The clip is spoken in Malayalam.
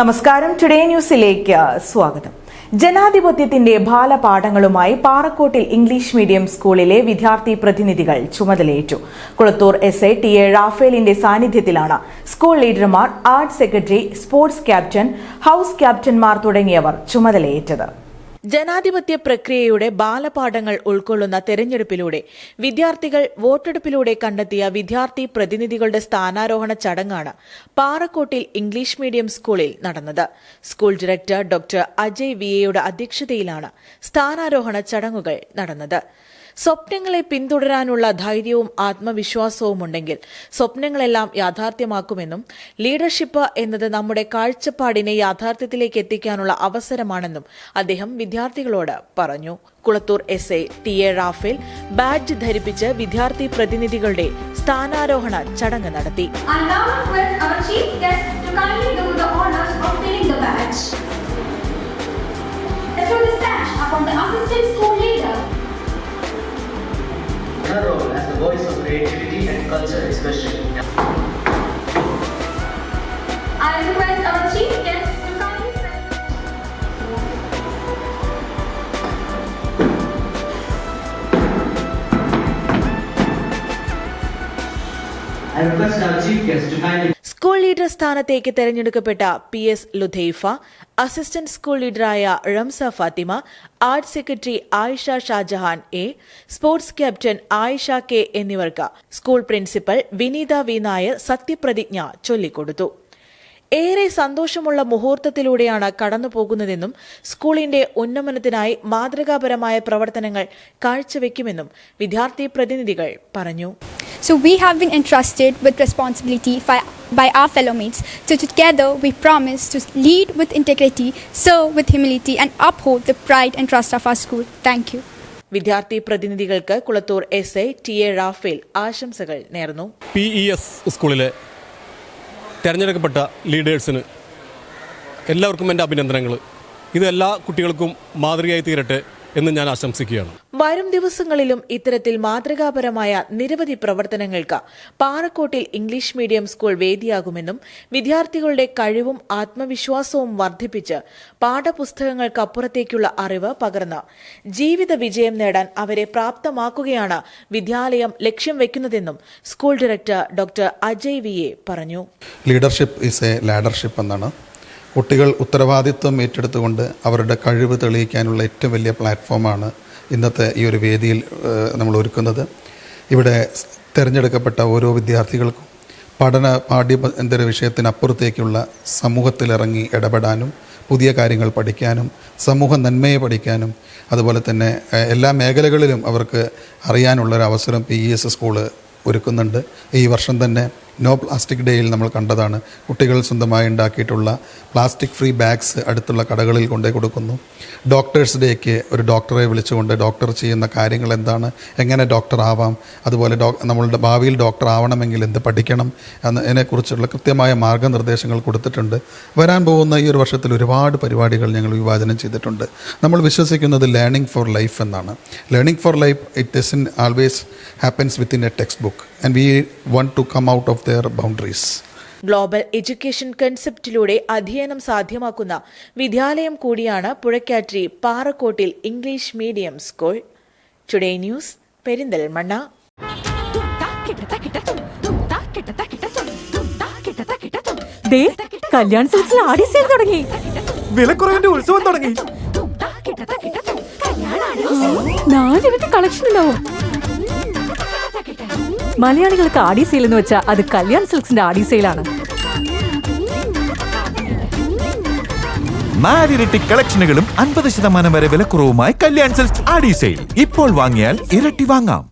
നമസ്കാരം. ടുഡേ ന്യൂസിലേക്ക് സ്വാഗതം. ജനാധിപത്യത്തിന്റെ ബാലപാഠങ്ങളുമായി പാറക്കോട്ടിൽ ഇംഗ്ലീഷ് മീഡിയം സ്കൂളിലെ വിദ്യാർത്ഥി പ്രതിനിധികൾ ചുമതലയേറ്റു. Kulathur S I T A റാഫേലിന്റെ സാന്നിധ്യത്തിലാണ് school ലീഡർമാർ arts secretary sports captain house ക്യാപ്റ്റൻമാർ തുടങ്ങിയവർ ചുമതലയേറ്റത്. ജനാധിപത്യ പ്രക്രിയയുടെ ബാലപാഠങ്ങൾ ഉൾക്കൊള്ളുന്ന തെരഞ്ഞെടുപ്പിലൂടെ വിദ്യാർത്ഥികൾ വോട്ടെടുപ്പിലൂടെ കണ്ടെത്തിയ വിദ്യാർത്ഥി പ്രതിനിധികളുടെ സ്ഥാനാരോഹണ ചടങ്ങാണ് പാറക്കോട്ടിൽ ഇംഗ്ലീഷ് മീഡിയം സ്കൂളിൽ നടന്നത്. School director doctor Ajay V എയുടെ അധ്യക്ഷതയിലാണ് സ്ഥാനാരോഹണ ചടങ്ങുകൾ നടന്നത്. സ്വപ്നങ്ങളെ പിന്തുടരാനുള്ള ധൈര്യവും ആത്മവിശ്വാസവും ഉണ്ടെങ്കിൽ സ്വപ്നങ്ങളെല്ലാം യാഥാർത്ഥ്യമാക്കുമെന്നും ലീഡർഷിപ്പ് എന്നത് നമ്മുടെ കാഴ്ചപ്പാടിനെ യാഥാർത്ഥ്യത്തിലേക്ക് എത്തിക്കാനുള്ള അവസരമാണെന്നും അദ്ദേഹം വിദ്യാർത്ഥികളോട് പറഞ്ഞു. Kulathur S A T A Raphael badge ധരിപ്പിച്ച് വിദ്യാർത്ഥി പ്രതിനിധികളുടെ സ്ഥാനാരോഹണ ചടങ്ങ് നടത്തി. Upon the assistant our voice of creativity and culture expression. I request our chief guest to come in. I request our chief guest to kindly. Leader സ്ഥാനത്തേക്ക് തെരഞ്ഞെടുക്കപ്പെട്ട P S Ludhaifa assistant school ലീഡറായ Ramsa Fathima arts secretary Ayisha Shajahan A sports captain Ayisha K എന്നിവർക്ക് school principal Vineetha V Nair സത്യപ്രതിജ്ഞ ചൊല്ലിക്കൊടുത്തു. ഏറെ സന്തോഷമുള്ള മുഹൂർത്തത്തിലൂടെയാണ് കടന്നുപോകുന്നതെന്നും സ്കൂളിന്റെ ഉന്നമനത്തിനായി മാതൃകാപരമായ പ്രവർത്തനങ്ങൾ കാഴ്ചവെക്കുമെന്നും വിദ്യാർത്ഥി പ്രതിനിധികൾ പറഞ്ഞു. So we have been entrusted with responsibility fi- by our fellow mates. So together we promise to lead with integrity, serve with humility, and uphold the pride and trust of our school. Thank you. വിദ്യാർത്ഥി പ്രതിനിധികൾക്ക് Kulathur S I T A Raphael ആശംസകൾ നേർന്നു പി ഇ എസ് സ്കൂളിലെ തിരഞ്ഞെടുക്കപ്പെട്ട ലീഡേഴ്സിന് എല്ലാവർക്കും എന്റെ അഭിനന്ദനങ്ങൾ ഇത് എല്ലാ കുട്ടികൾക്കും മാതൃകയായി തീരട്ടെ എന്ന് ഞാൻ ആശംസിക്കുകയാണ് വരും ദിവസങ്ങളിലും ഇത്തരത്തിൽ മാതൃകാപരമായ നിരവധി പ്രവർത്തനങ്ങൾക്ക് പാറക്കോട്ടിൽ ഇംഗ്ലീഷ് മീഡിയം സ്കൂൾ വേദിയാകുമെന്നും വിദ്യാർത്ഥികളുടെ കഴിവും ആത്മവിശ്വാസവും വർദ്ധിപ്പിച്ച് പാഠപുസ്തകങ്ങൾക്കപ്പുറത്തേക്കുള്ള അറിവ് പകർന്ന് ജീവിത വിജയം നേടാൻ അവരെ പ്രാപ്തമാക്കുകയാണ് വിദ്യാലയം ലക്ഷ്യം വെക്കുന്നതെന്നും school director doctor Ajay V A പറഞ്ഞു. ലീഡർഷിപ്പ് ഈസ് എ ലാഡർഷിപ്പ് എന്നാണ്. കുട്ടികൾ ഉത്തരവാദിത്വം ഏറ്റെടുത്തുകൊണ്ട് അവരുടെ കഴിവ് തെളിയിക്കാനുള്ള ഏറ്റവും വലിയ പ്ലാറ്റ്ഫോമാണ് ഇന്നത്തെ ഈ ഒരു വേദിയിൽ നമ്മൾ ഒരുക്കുന്നത്. ഇവിടെ തിരഞ്ഞെടുക്കപ്പെട്ട ഓരോ വിദ്യാർത്ഥികൾക്കും പഠന പാഠ്യേതര വിഷയത്തിനപ്പുറത്തേക്കുള്ള സമൂഹത്തിലിറങ്ങി ഇടപെടാനും പുതിയ കാര്യങ്ങൾ പഠിക്കാനും സമൂഹ നന്മയെ പഠിക്കാനും അതുപോലെ തന്നെ എല്ലാ മേഖലകളിലും അവർക്ക് അറിയാനുള്ളൊരു അവസരം പി ഇ എസ് സ്കൂൾ ഒരുക്കുന്നുണ്ട്. ഈ വർഷം തന്നെ നോ പ്ലാസ്റ്റിക് ഡേയിൽ നമ്മൾ കണ്ടതാണ്. കുട്ടികൾ സ്വന്തമായി ഉണ്ടാക്കിയിട്ടുള്ള പ്ലാസ്റ്റിക് ഫ്രീ ബാഗ്സ് അടുത്തുള്ള കടകളിൽ കൊണ്ടേ കൊടുക്കുന്നു. ഡോക്ടേഴ്സ് ഡേക്ക് ഒരു ഡോക്ടറെ വിളിച്ചുകൊണ്ട് ഡോക്ടർ ചെയ്യുന്ന കാര്യങ്ങൾ എന്താണ്? എങ്ങനെ ഡോക്ടർ ആവാം? അതുപോലെ ഡോ നമ്മളുടെ ഭാവിയിൽ ഡോക്ടർ ആവണമെങ്കിൽ എന്ത് പഠിക്കണം? എന്നതിനെക്കുറിച്ചുള്ള കൃത്യമായ മാർഗനിർദ്ദേശങ്ങൾ കൊടുത്തിട്ടുണ്ട്. വരാൻ പോകുന്ന ഈ ഒരു വർഷത്തിൽ ഒരുപാട് പരിപാടികൾ ഞങ്ങൾ വിഭാജനം ചെയ്തിട്ടുണ്ട്. നമ്മൾ വിശ്വസിക്കുന്നത് ലേണിംഗ് ഫോർ ലൈഫ് എന്നാണ്. Learning for life it is in always happens within a textbook and we want to come out of their boundaries global education കൺസെപ്റ്റിലൂടെ അധ്യയനം സാധ്യമാക്കുന്ന വിദ്യാലയം കൂടിയാണ് Puzhakkattiri Parakkottil English medium school today news Perinthalmanna. Kalyan സിൽസിൽ Aadi sale തുടങ്ങി. വിലക്കുറവിന്റെ ഉത്സവം തുടങ്ങി. നാല് കളക്ഷൻ ഉണ്ടാവും. മലയാളികൾക്ക് ആടി സെയിൽ എന്ന് വെച്ചാൽ അത് കല്യാൺ സിൽക്സിന്റെ ആടി സെയിലാണ് നാലിരട്ടി കളക്ഷനുകളും അൻപത് ശതമാനം വരെ വിലക്കുറവുമായി കല്യാൺ സിൽക്സ് ആഡി സെയിൽ ഇപ്പോൾ വാങ്ങിയാൽ ഇരട്ടി വാങ്ങാം.